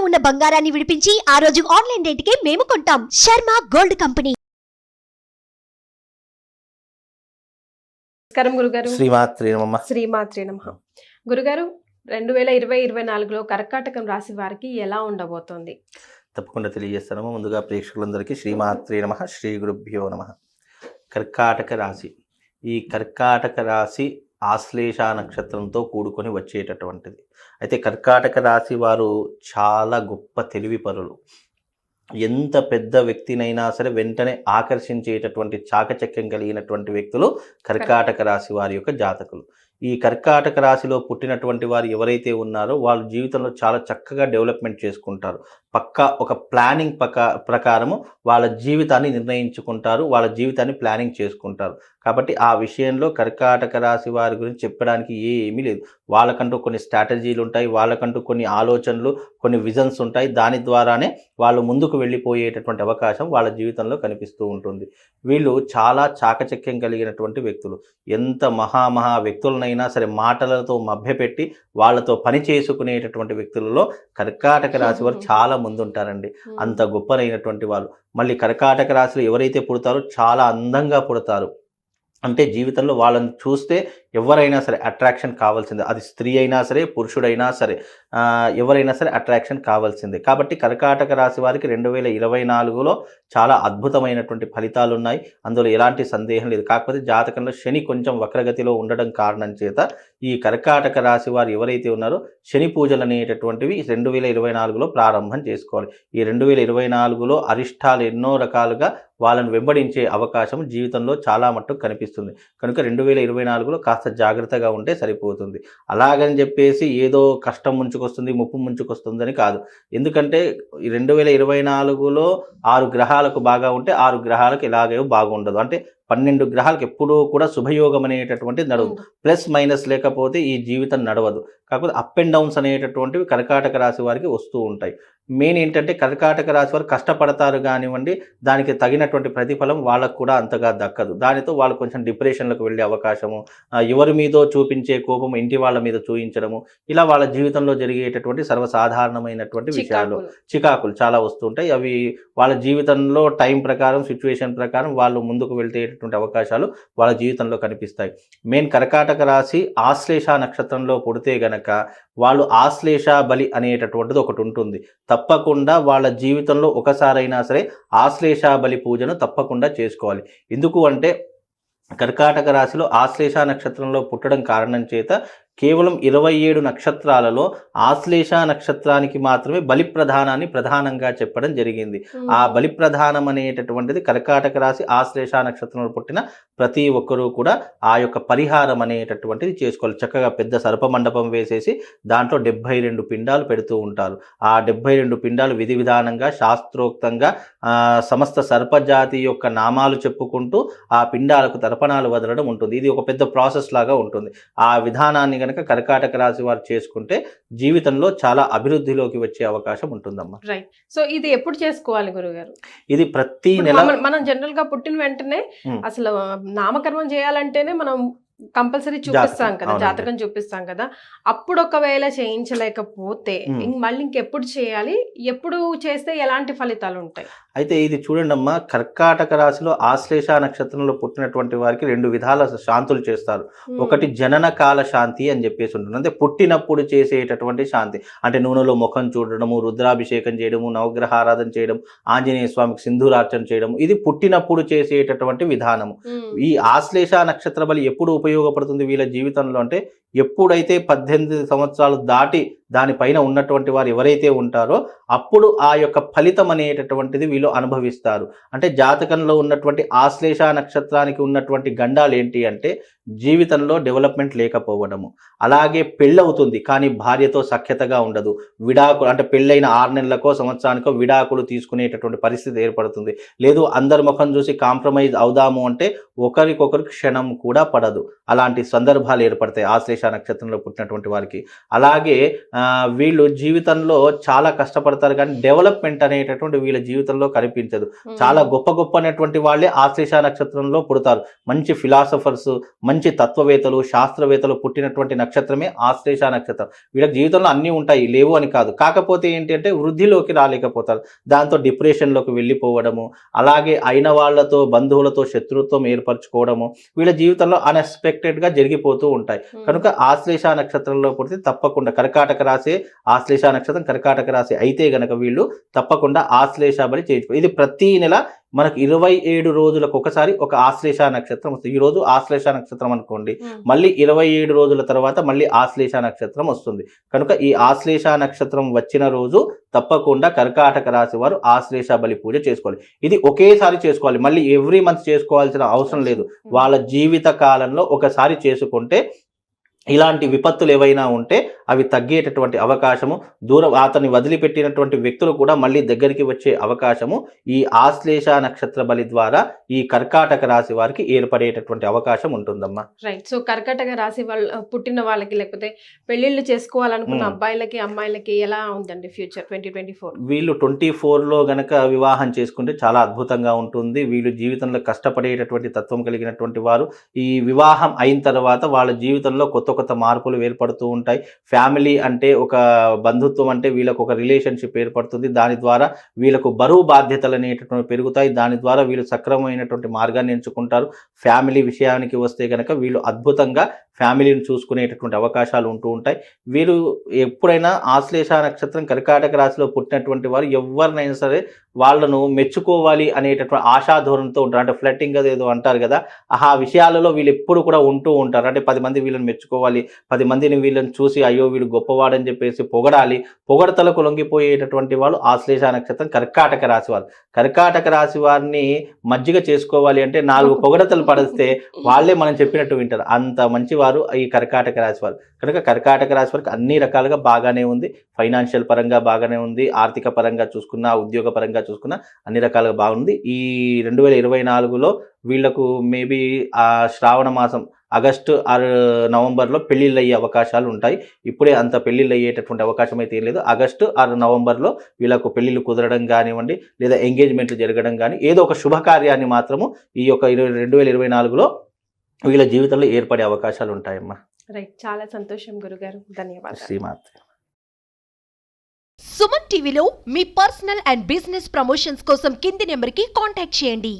ఉన్న బంగారాన్ని విడిపించి ఆ రోజు ఆన్లైన్ రేటుకే మేము కొంటాం. Sharma gold company. నమస్కారం గురుగారు. శ్రీమాత్రి నమమ్మ శ్రీమాత్రి నమ. గురుగారు రెండు వేల ఇరవై ఇరవై నాలుగులో కర్కాటకం రాశి వారికి ఎలా ఉండబోతోంది? తప్పకుండా తెలియజేస్తాను. ముందుగా ప్రేక్షకులందరికీ శ్రీమాత్రి నమ శ్రీ గురుభ్యో నమ. కర్కాటక రాశి. ఈ కర్కాటక రాశి ఆశ్లేష నక్షత్రంతో కూడుకొని వచ్చేటటువంటిది. అయితే కర్కాటక రాశి వారు చాలా గొప్ప తెలివి పరులు. ఎంత పెద్ద వ్యక్తినైనా సరే వెంటనే ఆకర్షించేటటువంటి చాకచక్యం కలిగినటువంటి వ్యక్తులు కర్కాటక రాశి వారి యొక్క జాతకులు. ఈ కర్కాటక రాశిలో పుట్టినటువంటి వారు ఎవరైతే ఉన్నారో వాళ్ళ జీవితంలో చాలా చక్కగా డెవలప్మెంట్ చేసుకుంటారు. పక్కా ఒక ప్లానింగ్ పక ప్రకారము వాళ్ళ జీవితాన్ని నిర్ణయించుకుంటారు వాళ్ళ జీవితాన్ని ప్లానింగ్ చేసుకుంటారు. కాబట్టి ఆ విషయంలో కర్కాటక రాశి వారి గురించి చెప్పడానికి ఏమీ లేదు. వాళ్ళకంటూ కొన్ని స్ట్రాటజీలు ఉంటాయి వాళ్ళకంటూ కొన్ని ఆలోచనలు కొన్ని విజన్స్ ఉంటాయి. దాని ద్వారానే వాళ్ళు ముందుకు వెళ్ళిపోయేటటువంటి అవకాశం వాళ్ళ జీవితంలో కనిపిస్తూ ఉంటుంది. వీళ్ళు చాలా చాకచక్యం కలిగినటువంటి వ్యక్తులు. ఎంత మహామహా వ్యక్తులనైనా సరే మాటలతో మభ్యపెట్టి వాళ్ళతో పని చేసుకునేటటువంటి వ్యక్తులలో కర్కాటక రాశి వారు చాలా ముందుంటారండి. అంత గొప్పనైనటువంటి వాళ్ళు. మళ్ళీ కర్కాటక రాశిలో ఎవరైతే పుడతారో చాలా అందంగా పుడతారు. అంటే జీవితంలో వాళ్ళని చూస్తే ఎవరైనా సరే అట్రాక్షన్ కావాల్సిందే. అది స్త్రీ అయినా సరే పురుషుడైనా సరే ఎవరైనా సరే అట్రాక్షన్ కావాల్సిందే. కాబట్టి కర్కాటక రాశి వారికి రెండు వేల ఇరవై నాలుగులో చాలా అద్భుతమైనటువంటి ఫలితాలు ఉన్నాయి అందులో ఎలాంటి సందేహం లేదు. కాకపోతే జాతకంలో శని కొంచెం వక్రగతిలో ఉండడం కారణం చేత ఈ కర్కాటక రాశి వారు ఎవరైతే ఉన్నారో శని పూజలు అనేటటువంటివి రెండు వేల ఇరవై నాలుగులో ప్రారంభం చేసుకోవాలి. ఈ రెండు వేల ఇరవై నాలుగులో అరిష్టాలు ఎన్నో రకాలుగా వాళ్ళను వెంబడించే అవకాశం జీవితంలో చాలా మట్టుకు కనిపిస్తుంది. కనుక రెండు వేల ఇరవై నాలుగులో కాస్త జాగ్రత్తగా ఉంటే సరిపోతుంది. అలాగని చెప్పేసి ఏదో కష్టం ముంచుకొస్తుంది ముప్పు ముంచుకొస్తుందని కాదు. ఎందుకంటే రెండు వేల ఇరవై నాలుగులో ఆరు గ్రహాలకు బాగా ఉంటే ఆరు గ్రహాలకు ఎలాగో బాగుండదు. అంటే పన్నెండు గ్రహాలకు ఎప్పుడూ కూడా శుభయోగం అనేటటువంటిది నడవదు. ప్లస్ మైనస్ లేకపోతే ఈ జీవితం నడవదు. కాకపోతే అప్ అండ్ డౌన్స్ అనేటటువంటివి కర్కాటక రాశి వారికి వస్తూ ఉంటాయి. మెయిన్ ఏంటంటే కర్కాటక రాశి వారు కష్టపడతారు కానివ్వండి దానికి తగినటువంటి ప్రతిఫలం వాళ్ళకు కూడా అంతగా దక్కదు. దానితో వాళ్ళు కొంచెం డిప్రెషన్లకు వెళ్ళే అవకాశము ఎవరి మీదో చూపించే కోపం ఇంటి వాళ్ళ మీద చూపించడము ఇలా వాళ్ళ జీవితంలో జరిగేటటువంటి సర్వసాధారణమైనటువంటి విషయాలు. చికాకులు. చికాకులు చాలా వస్తుంటాయి అవి వాళ్ళ జీవితంలో టైం ప్రకారం సిచ్యువేషన్ ప్రకారం వాళ్ళు ముందుకు వెళ్తేటటువంటి అవకాశాలు వాళ్ళ జీవితంలో కనిపిస్తాయి. మెయిన్ కర్కాటక రాశి ఆశ్లేష నక్షత్రంలో పుడితే గనక వాళ్ళు ఆశ్లేష బలి అనేటటువంటిది ఒకటి ఉంటుంది. తప్పకుండా వాళ్ళ జీవితంలో ఒకసారైనా సరే ఆశ్లేష బలి పూజను తప్పకుండా చేసుకోవాలి. ఎందుకు అంటే కర్కాటక రాశిలో ఆశ్లేష నక్షత్రంలో పుట్టడం కారణం చేత కేవలం ఇరవై ఏడు నక్షత్రాలలో ఆశ్లేష నక్షత్రానికి మాత్రమే బలి ప్రధానాన్ని ప్రధానంగా చెప్పడం జరిగింది. ఆ బలి ప్రధానం అనేటటువంటిది కర్కాటక రాశి ఆశ్లేష నక్షత్రంలో పుట్టిన ప్రతి ఒక్కరూ కూడా ఆ యొక్క పరిహారం అనేటటువంటిది చేసుకోవాలి. చక్కగా పెద్ద సర్ప మండపం వేసేసి దాంట్లో డెబ్బై రెండు పిండాలు పెడుతూ ఉంటారు. ఆ డెబ్బై రెండు పిండాలు విధి విధానంగా శాస్త్రోక్తంగా సమస్త సర్పజాతి యొక్క నామాలు చెప్పుకుంటూ ఆ పిండాలకు తర్పణాలు వదలడం ఉంటుంది. ఇది ఒక పెద్ద ప్రాసెస్ లాగా ఉంటుంది. ఆ విధానాన్ని గనక కర్కాటక రాశి వారు చేసుకుంటే జీవితంలో చాలా అభివృద్ధిలోకి వచ్చే అవకాశం ఉంటుందమ్మా. రైట్ సో ఇది ఎప్పుడు చేసుకోవాలి గురుగారు? ఇది ప్రతి నెల మనం జనరల్గా పుట్టిన వెంటనే. అసలు నామకరణం చేయాలంటేనే మనం కంపల్సరీ చూపిస్తాం కదా. జాతకం చూపిస్తాం కదా. అప్పుడు ఒకవేళ చేయించలేకపోతే మళ్ళీ ఇంకెప్పుడు చేయాలి? ఎప్పుడు చేస్తే ఎలాంటి ఫలితాలు ఉంటాయి? అయితే ఇది చూడండి అమ్మా కర్కాటక రాశిలో ఆశ్లేష నక్షత్రంలో పుట్టినటువంటి వారికి రెండు విధాల శాంతులు చేస్తారు. ఒకటి జనన కాల శాంతి అని చెప్పేసి ఉంటుంది. అంటే పుట్టినప్పుడు చేసేటటువంటి శాంతి. అంటే నూనెలో ముఖం చూడడము రుద్రాభిషేకం చేయడము నవగ్రహ ఆరాధన చేయడం ఆంజనేయ స్వామికి సింధూరార్చన చేయడం ఇది పుట్టినప్పుడు చేసేటటువంటి విధానము. ఈ ఆశ్లేష నక్షత్ర బలి ఎప్పుడు ఉపయోగపడుతుంది వీళ్ళ జీవితంలో అంటే ఎప్పుడైతే పద్దెనిమిది సంవత్సరాలు దాటి దానిపైన ఉన్నటువంటి వారు ఎవరైతే ఉంటారో అప్పుడు ఆ యొక్క ఫలితం అనేటటువంటిది వీళ్ళు అనుభవిస్తారు. అంటే జాతకంలో ఉన్నటువంటి ఆశ్లేష నక్షత్రానికి ఉన్నటువంటి గండాలు ఏంటి అంటే జీవితంలో డెవలప్మెంట్ లేకపోవడము. అలాగే పెళ్ళవుతుంది కానీ భార్యతో సఖ్యతగా ఉండదు. విడాకులు అంటే పెళ్ళైన ఆరు నెలలకో సంవత్సరానికో విడాకులు తీసుకునేటటువంటి పరిస్థితి ఏర్పడుతుంది. లేదు అందరి ముఖం చూసి కాంప్రమైజ్ అవుదాము అంటే ఒకరికొకరు క్షణం కూడా పడదు. అలాంటి సందర్భాలు ఏర్పడతాయి. ఆశ్లేష ఆశ్లేష నక్షత్రంలో పుట్టినటువంటి వారికి. అలాగే వీళ్ళు జీవితంలో చాలా కష్టపడతారు కానీ డెవలప్మెంట్ అనేటటువంటి వీళ్ళ జీవితంలో కనిపించదు. చాలా గొప్ప గొప్ప అనేటువంటి వాళ్ళే ఆశ్లేష నక్షత్రంలో పుడతారు. మంచి ఫిలాసఫర్స్ మంచి తత్వవేత్తలు శాస్త్రవేత్తలు పుట్టినటువంటి నక్షత్రమే ఆశ్లేష నక్షత్రం. వీళ్ళకి జీవితంలో అన్నీ ఉంటాయి లేవు అని కాదు. కాకపోతే ఏంటి అంటే వృద్ధిలోకి రాలేకపోతారు. దాంతో డిప్రెషన్లోకి వెళ్ళిపోవడము అలాగే అయిన వాళ్ళతో బంధువులతో శత్రుత్వం ఏర్పరచుకోవడము వీళ్ళ జీవితంలో అన్ఎక్స్పెక్టెడ్గా జరిగిపోతూ ఉంటాయి. కనుక ఆశ్లేష నక్షత్రంలో పుడితే తప్పకుండా కర్కాటక రాశి ఆశ్లేష నక్షత్రం కర్కాటక రాశి అయితే గనక వీళ్ళు తప్పకుండా ఆశ్లేష బలి చేయించుకో ఇది ప్రతి నెల మనకు ఇరవై ఏడు రోజులకు ఒకసారి ఒక ఆశ్లేష నక్షత్రం వస్తుంది. ఈ రోజు ఆశ్లేష నక్షత్రం అనుకోండి. మళ్ళీ ఇరవై ఏడు రోజుల తర్వాత మళ్ళీ ఆశ్లేష నక్షత్రం వస్తుంది. కనుక ఈ ఆశ్లేష నక్షత్రం వచ్చిన రోజు తప్పకుండా కర్కాటక రాశి వారు ఆశ్లేష బలి పూజ చేసుకోవాలి. ఇది ఒకేసారి చేసుకోవాలి. మళ్ళీ ఎవ్రీ మంత్ చేసుకోవాల్సిన అవసరం లేదు. వాళ్ళ జీవిత కాలంలో ఒకసారి చేసుకుంటే ఇలాంటి విపత్తులు ఏవైనా ఉంటే అవి తగ్గేటటువంటి అవకాశము దూరం అతన్ని వదిలిపెట్టినటువంటి వ్యక్తులు కూడా మళ్ళీ దగ్గరికి వచ్చే అవకాశము ఈ ఆశ్లేష నక్షత్ర బలి ద్వారా ఈ కర్కాటక రాశి వారికి ఏర్పడేటటువంటి అవకాశం ఉంటుందమ్మా. రైట్ సో కర్కటక రాశి వాళ్ళ పుట్టిన వాళ్ళకి లేకపోతే పెళ్ళిళ్ళు చేసుకోవాలనుకున్న Hmm. అబ్బాయిలకి అమ్మాయిలకి ఎలా ఉందండి ఫ్యూచర్ ట్వంటీ ట్వంటీ ఫోర్? వీళ్ళు ట్వంటీ ఫోర్లో గనక వివాహం చేసుకుంటే చాలా అద్భుతంగా ఉంటుంది. వీళ్ళు జీవితంలో కష్టపడేటటువంటి తత్వం కలిగినటువంటి వారు. ఈ వివాహం అయిన తర్వాత వాళ్ళ జీవితంలో కొత్త కొత్త మార్పులు ఏర్పడుతూ ఉంటాయి. ఫ్యామిలీ అంటే ఒక బంధుత్వం అంటే వీళ్ళకు ఒక రిలేషన్షిప్ ఏర్పడుతుంది. దాని ద్వారా వీళ్ళకు బరువు బాధ్యతలు అనేటటువంటి పెరుగుతాయి. దాని ద్వారా వీళ్ళు సక్రమమైనటువంటి మార్గాన్ని ఎంచుకుంటారు. ఫ్యామిలీ విషయానికి వస్తే కనుక వీళ్ళు అద్భుతంగా ఫ్యామిలీని చూసుకునేటటువంటి అవకాశాలు ఉంటూ ఉంటాయి. వీరు ఎప్పుడైనా ఆశ్లేష నక్షత్రం కర్కాటక రాశిలో పుట్టినటువంటి వారు ఎవరినైనా సరే వాళ్ళను మెచ్చుకోవాలి అనేటటువంటి ఆశాధోరణితో ఉంటారు. అంటే ఫ్లట్టింగ్ అది ఏదో అంటారు కదా. ఆ విషయాలలో వీళ్ళు ఎప్పుడు కూడా ఉంటూ ఉంటారు. అంటే పది మంది వీళ్ళని మెచ్చుకోవాలి. పది మందిని వీళ్ళని చూసి అయ్యో వీడు గొప్పవాడని చెప్పేసి పొగడాలి. పొగడతలకు లొంగిపోయేటటువంటి వాళ్ళు ఆశ్లేష నక్షత్రం కర్కాటక రాశి వారు. కర్కాటక రాశి వారిని మజ్జిగ చేసుకోవాలి అంటే నాలుగు పొగడతలు పడిస్తే వాళ్ళే మనం చెప్పినట్టు వింటారు. అంత మంచి వారు ఈ కర్కాటక రాశి వారు. కనుక కర్కాటక రాశి వారికి అన్ని రకాలుగా బాగానే ఉంది. ఫైనాన్షియల్ పరంగా బాగానే ఉంది. ఆర్థిక పరంగా చూసుకున్నా ఉద్యోగ పరంగా చూసుకున్నా అన్ని రకాలుగా బాగుంది. ఈ రెండు వేల ఇరవై నాలుగులో వీళ్ళకు మేబీ ఆ శ్రావణ మాసం ఆగస్టు ఆరు నవంబర్లో పెళ్ళిళ్ళు అయ్యే అవకాశాలు ఉంటాయి. ఇప్పుడే అంత పెళ్ళిళ్ళు అయ్యేటటువంటి అవకాశం అయితే ఏం లేదు. ఆగస్టు ఆరు నవంబర్లో వీళ్ళకు పెళ్ళిళ్ళు కుదరడం కానివ్వండి లేదా ఎంగేజ్మెంట్లు జరగడం కానీ ఏదో ఒక శుభకార్యాన్ని మాత్రము ఈ యొక్క ఇరవై రెండు వేల ఇరవై నాలుగులో వీళ్ళ జీవితంలో ఏర్పడే అవకాశాలు ఉంటాయమ్మా. రైట్ చాలా సంతోషం గురుగారు. ధన్యవాదాలు. శ్రీమాత్ సుమన్ టీవీలో మీ పర్సనల్ అండ్ బిజినెస్ ప్రమోషన్స్ కోసం కింది నెంబర్కి కాంటాక్ట్ చేయండి.